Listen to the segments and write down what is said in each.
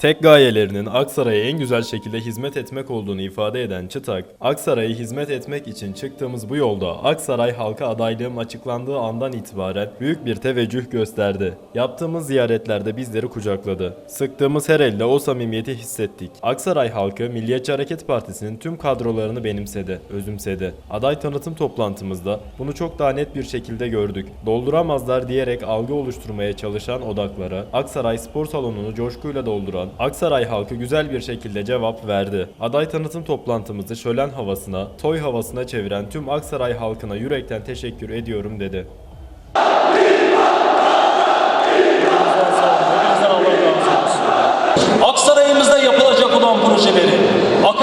Tek gayelerinin Aksaray'a en güzel şekilde hizmet etmek olduğunu ifade eden Çıtak, Aksaray'a hizmet etmek için çıktığımız bu yolda Aksaray halka adaylığım açıklandığı andan itibaren büyük bir teveccüh gösterdi. Yaptığımız ziyaretlerde bizleri kucakladı. Sıktığımız her elle o samimiyeti hissettik. Aksaray halkı Milliyetçi Hareket Partisi'nin tüm kadrolarını benimsedi, özümsedi. Aday tanıtım toplantımızda bunu çok daha net bir şekilde gördük. Dolduramazlar diyerek algı oluşturmaya çalışan odaklara Aksaray Spor Salonu'nu coşkuyla dolduran Aksaray halkı güzel bir şekilde cevap verdi. Aday tanıtım toplantımızı şölen havasına, toy havasına çeviren tüm Aksaray halkına yürekten teşekkür ediyorum dedi.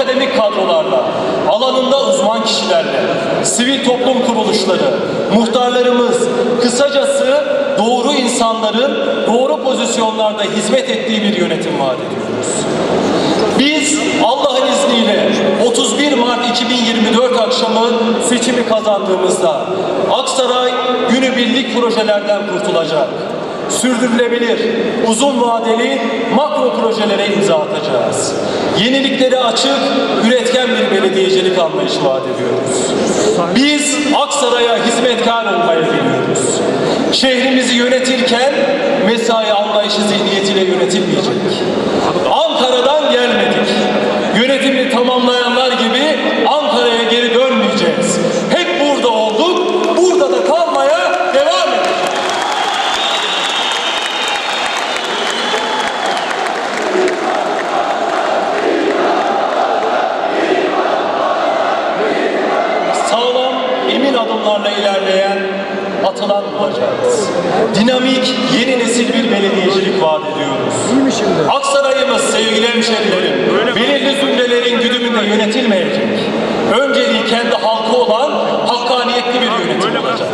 Akademik kadrolarla, alanında uzman kişilerle, sivil toplum kuruluşları, muhtarlarımız, kısacası doğru insanların doğru pozisyonlarda hizmet ettiği bir yönetim vaat ediyoruz. Biz Allah'ın izniyle 31 Mart 2024 akşamı seçimi kazandığımızda Aksaray günübirlik projelerden kurtulacak. Sürdürülebilir, uzun vadeli makro projelere imza atacağız. Yeniliklere açık, üretken bir belediyecilik anlayışı vaat ediyoruz. Biz Aksaray'a hizmetkar olmaya geliyoruz. Şehrimizi yönetirken mesai anlayışı zihniyetiyle yönetilmeyecek. Ankara'dan gelmedik. Yönetimi tamamlayanlar gibi Ankara'ya geri dönmeyeceğiz. Hep burada olduk, burada da kalmaya devam edeceğiz. Sağlam, emin adımlarla ilerleyen, atılan olacağız. Dinamik, yeni nesil bir belediyecilik vaat ediyoruz. Aksaray'ımız sevgili hemşerilerim, belirli zümrelerin güdümünde yönetilmeyecek. Önceliği kendi halkı olan hakkaniyetli bir yönetim olacak.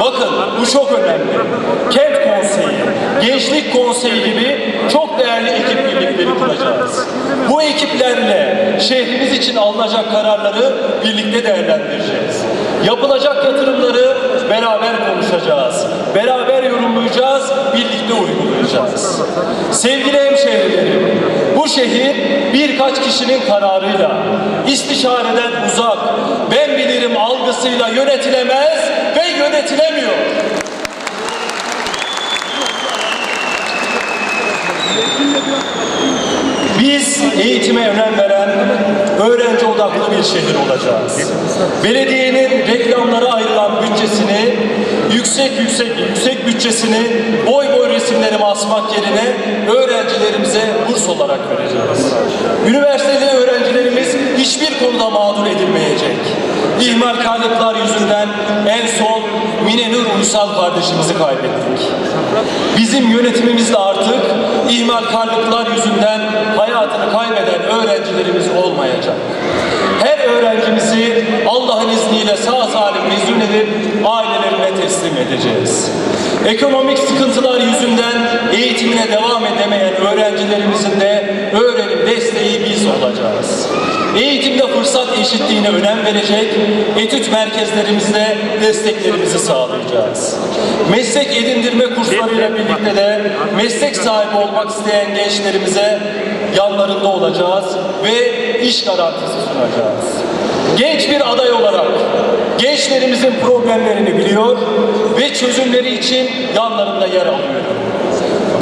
Bakın bu çok önemli. Kent konseyi, gençlik konseyi gibi çok değerli ekip birlikleri kuracağız. Bu ekiplerle şehrimiz için alınacak kararları birlikte değerlendireceğiz. Yapılacak yatırımları beraber konuşacağız. Beraber yorumlayacağız, birlikte uygulayacağız. Sevgili hemşehrilerim, bu şehir birkaç kişinin kararıyla, istişareden uzak, ben bilirim algısıyla yönetilemez ve yönetilemiyor. Biz eğitime önem veren, öğrenci odaklı bir şehir olacağız. Belediyenin reklamlara ayrılan bütçesini, yüksek yüksek yüksek bütçesini boy boy resimlerimi asmak yerine öğrencilerimize burs olarak vereceğiz. Üniversitede öğrencilerimiz hiçbir konuda mağdur edilmeyecek. İhmalkarlıklar yüzünden en son Minenur Uysal kardeşimizi kaybettik. Bizim yönetimimizde artık ihmalkarlıklar yüzünden hayatını kaybeden öğrencilerimiz olmayacak. Her öğrencimizi Allah'ın izniyle sağ salim mezun edip ailelerine teslim edeceğiz. Ekonomik sıkıntılar yüzünden eğitimine devam edemeyen öğrencilerimizin de öğrenim desteği biz olacağız. Eğitimde fırsat eşitliğine önem verecek, etüt merkezlerimizde desteklerimizi sağlayacağız. Meslek edindirme kurslarıyla birlikte de meslek sahibi olmak isteyen gençlerimize yanlarında olacağız ve iş garantisi sunacağız. Genç bir aday olarak gençlerimizin problemlerini biliyor ve çözümleri için yanlarında yer alıyorum.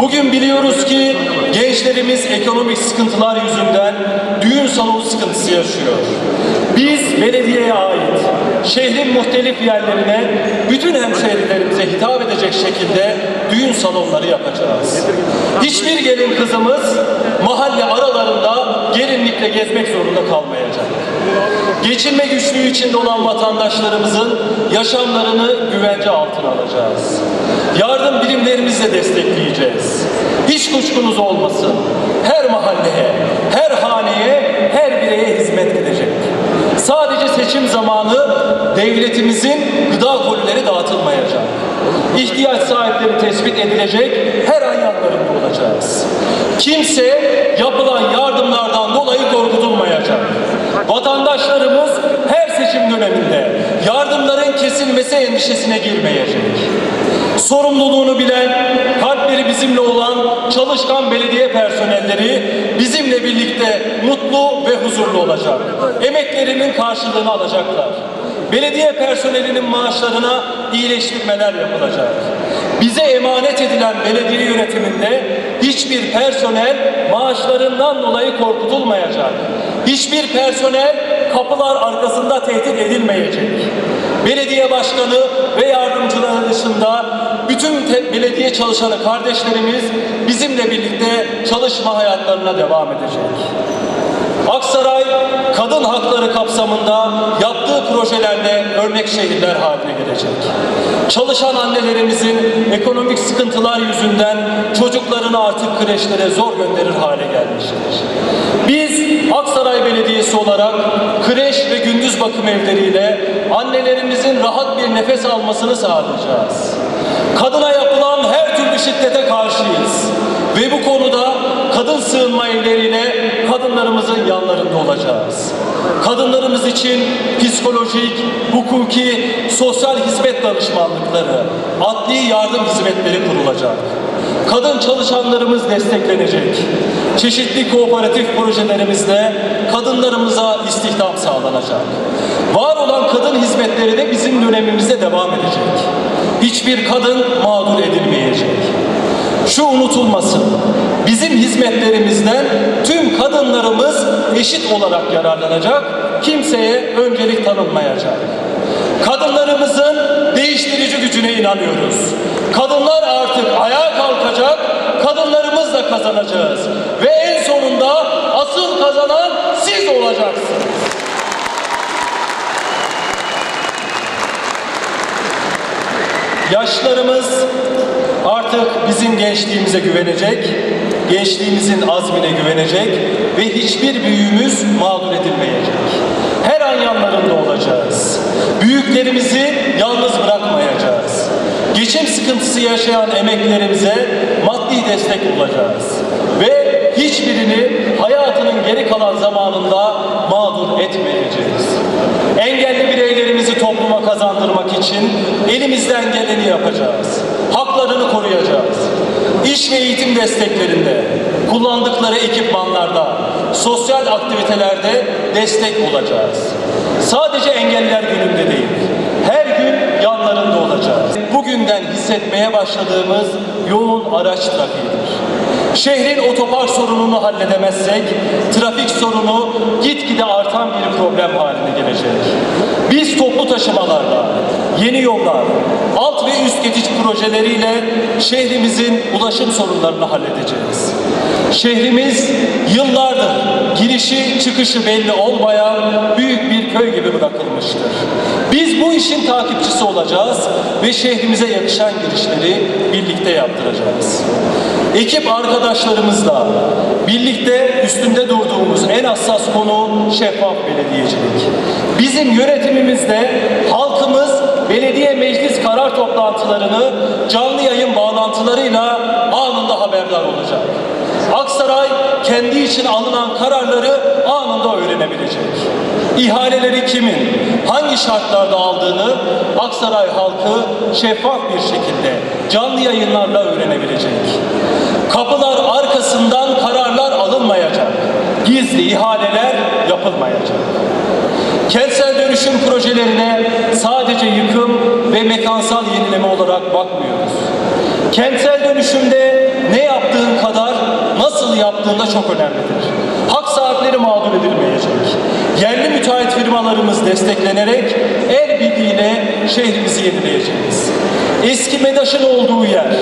Bugün biliyoruz ki gençlerimiz ekonomik sıkıntılar yüzünden düğün salonu sıkıntısı yaşıyor. Biz belediyeye ait şehrin muhtelif yerlerine bütün hemşehrilerimize hitap edecek şekilde düğün salonları yapacağız. Hiçbir gelin kızımız mahalle aralarında gelinlikle gezmek zorunda kalmayacak. Geçinme güçlüğü içinde olan vatandaşlarımızın yaşamlarını güvence altına alacağız. Yardım birimlerimizle destekleyeceğiz. Hiç kuşkunuz olmasın. Her mahalleye, her haneye, her bireye hizmet edecek. Sadece seçim zamanı devletimizin gıda kolileri dağıtılmayacak. İhtiyaç sahipleri tespit edilecek, her an yanlarında olacağız. Kimse yapılan yardımlardan dolayı korkutulmayacak. Vatandaşlarımız her seçim döneminde yardımların kesilmesi endişesine girmeyecek. Sorumluluğunu bilen, kalpleri bizimle olan çalışkan belediye personelleri revizyon olacak. Emeklerinin karşılığını alacaklar. Belediye personelinin maaşlarına iyileştirmeler yapılacak. Bize emanet edilen belediye yönetiminde hiçbir personel maaşlarından dolayı korkutulmayacak. Hiçbir personel kapılar arkasında tehdit edilmeyecek. Belediye başkanı ve yardımcıları dışında bütün belediye çalışanı kardeşlerimiz bizimle birlikte çalışma hayatlarına devam edecek. Aksaray kadın hakları kapsamında yaptığı projelerle örnek şehirler haline gelecek. Çalışan annelerimizin ekonomik sıkıntılar yüzünden çocuklarını artık kreşlere zor gönderir hale gelmiştir. Biz Aksaray Belediyesi olarak kreş ve gündüz bakım evleriyle annelerimizin rahat bir nefes almasını sağlayacağız. Kadına yapılan her türlü şiddete karşıyız. Kadın sığınma evleriyle kadınlarımızın yanlarında olacağız. Kadınlarımız için psikolojik, hukuki, sosyal hizmet danışmanlıkları, adli yardım hizmetleri kurulacak. Kadın çalışanlarımız desteklenecek. Çeşitli kooperatif projelerimizle kadınlarımıza istihdam sağlanacak. Var olan kadın hizmetleri de bizim dönemimizde devam edecek. Hiçbir kadın mağdur edilmeyecek. Şu unutulmasın. Bizim hizmetlerimizden tüm kadınlarımız eşit olarak yararlanacak. Kimseye öncelik tanınmayacak. Kadınlarımızın değiştirici gücüne inanıyoruz. Kadınlar artık ayağa kalkacak. Kadınlarımızla kazanacağız. Ve en sonunda asıl kazanan siz olacaksınız. Yaşlarımız artık bizim gençliğimize güvenecek, gençliğimizin azmine güvenecek ve hiçbir büyüğümüz mağdur edilmeyecek. Her an yanlarında olacağız. Büyüklerimizi yalnız bırakmayacağız. Geçim sıkıntısı yaşayan emeklerimize maddi destek olacağız. Ve hiçbirini hayatının geri kalan zamanında mağdur etmeyeceğiz. Engelli bireylerimizi topluma kazandırmak için elimizden geleni yapacağız. Koruyacağız. İş ve eğitim desteklerinde, kullandıkları ekipmanlarda, sosyal aktivitelerde destek olacağız. Sadece engelliler gününde değil, her gün yanlarında olacağız. Bugünden hissetmeye başladığımız yoğun araç trafiğidir. Şehrin otopark sorununu halledemezsek, trafik sorunu gitgide artan bir problem haline gelecek. Biz toplu taşımalarla, yeni yollar, alt ve üst projeleriyle şehrimizin ulaşım sorunlarını halledeceğiz. Şehrimiz yıllardır girişi çıkışı belli olmayan büyük bir köy gibi bırakılmıştır. Biz bu işin takipçisi olacağız ve şehrimize yakışan girişleri birlikte yaptıracağız. Ekip arkadaşlarımızla birlikte üstünde durduğumuz en hassas konu şeffaf belediyecilik. Bizim yönetimimizde halkımız belediye karar toplantılarını canlı yayın bağlantılarıyla anında haberdar olacak. Aksaray kendi için alınan kararları anında öğrenebilecek. İhaleleri kimin, hangi şartlarda aldığını Aksaray halkı şeffaf bir şekilde canlı yayınlarla öğrenebilecek. Kapılar arkasından kararlar alınmayacak. Gizli ihaleler yapılmayacak. Kentsel dönüşüm projelerine sadece yıkım ve mekansal yenileme olarak bakmıyoruz. Kentsel dönüşümde ne yaptığın kadar nasıl yaptığın da çok önemlidir. Hak sahipleri mağdur edilmeyecek. Yerli müteahhit firmalarımız desteklenerek el birliğiyle şehrimizi yenileyeceğiz. Eski MEDAŞ'ın olduğu yer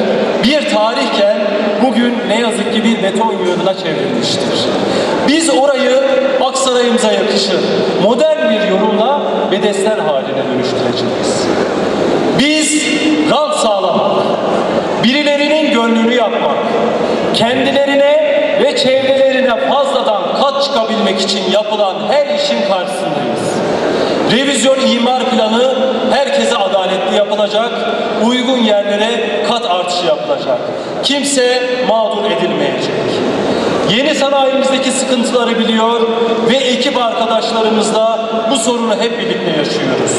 bir tarihken bugün ne yazık ki bir beton yığınına çevrilmiştir. Biz orayı Aksaray'ımıza yakışır modern bir yolla bedesten haline dönüştüreceğiz. Biz rant sağlamak, birilerinin gönlünü yapmak, kendilerine ve çevrelerine fazladan kat çıkabilmek için yapılan her işin karşısındayız. Revizyon imar planı herkese adaletli yapılacak, uygun yerlere kat artışı yapılacak. Kimse mağdur edilmeyecek. Yeni sanayimizdeki sıkıntıları biliyor ve ekip arkadaşlarımızla bu sorunu hep birlikte yaşıyoruz.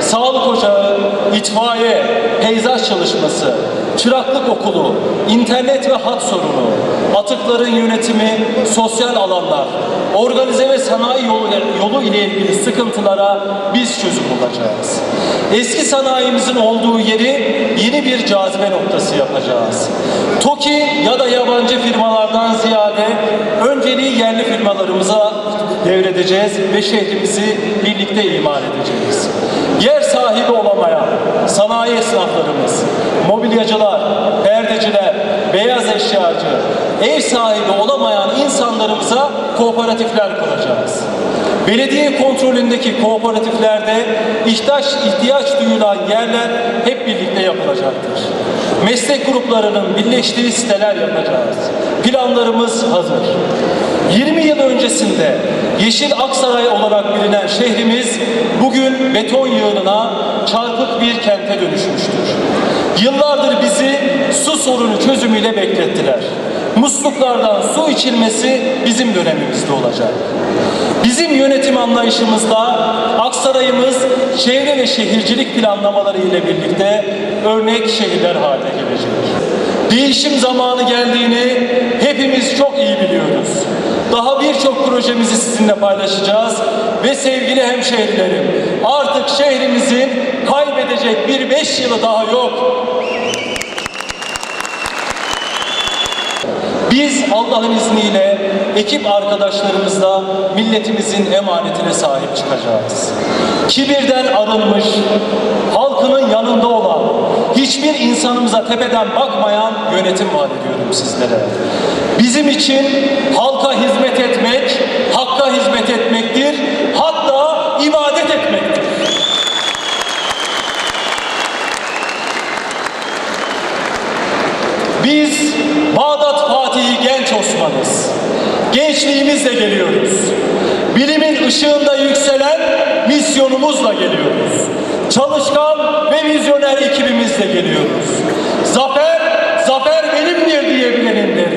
sağlık ocağı, itfaiye, peyzaj çalışması, çıraklık okulu, internet ve hat sorunu, atıkların yönetimi, sosyal alanlar, organize ve sanayi yolu, yolu ile ilgili sıkıntılara biz çözüm bulacağız. Eski sanayimizin olduğu yeri yeni bir cazibe noktası yapacağız. TOKİ ya da yabancı firmalardan ziyade önceliği yerli firmalarımıza devredeceğiz ve şehrimizi birlikte imar edeceğiz. Yer sahibi olamayan sanayi esnaflarımız, mobilyacılar, perdeciler, beyaz eşyacı, ev sahibi olamayan insanlarımıza kooperatifler kuracağız. Belediye kontrolündeki kooperatiflerde ihtiyaç, ihtiyaç duyulan yerler hep birlikte yapılacaktır. Meslek gruplarının birleştiği siteler yapacağız. Planlarımız hazır. 20 yıl öncesinde Yeşil Aksaray olarak bilinen şehrimiz bugün beton yığınına çarpık bir kente dönüşmüştür. Yıllardır bizi su sorunu çözümüyle beklettiler. Musluklardan su içilmesi bizim dönemimizde olacak. Bizim yönetim anlayışımızda Aksaray'ımız çevre ve şehircilik planlamaları ile birlikte örnek şehirler haline gelecek. Değişim zamanı geldiğini hepimiz çok iyi biliyoruz. Daha birçok projemizi sizinle paylaşacağız ve sevgili hemşehrilerim artık şehrimizin kaybedecek bir beş yılı daha yok. Biz Allah'ın izniyle ekip arkadaşlarımızla milletimizin emanetine sahip çıkacağız. Kibirden arınmış, halkının yanında olan, hiçbir insanımıza tepeden bakmayan yönetim vaat ediyorum sizlere. Bizim için halka hizmet etmek, hakka hizmet etmektir, hatta ibadet etmektir. Biz Bağdat Fatihi Genç Osman'ız. Gençliğimizle geliyoruz. Bilimin ışığında yükselen misyonumuzla geliyoruz. Çalışkan ve vizyoner ekibimizle geliyoruz. Zafer, zafer benimdir diyebilenindir.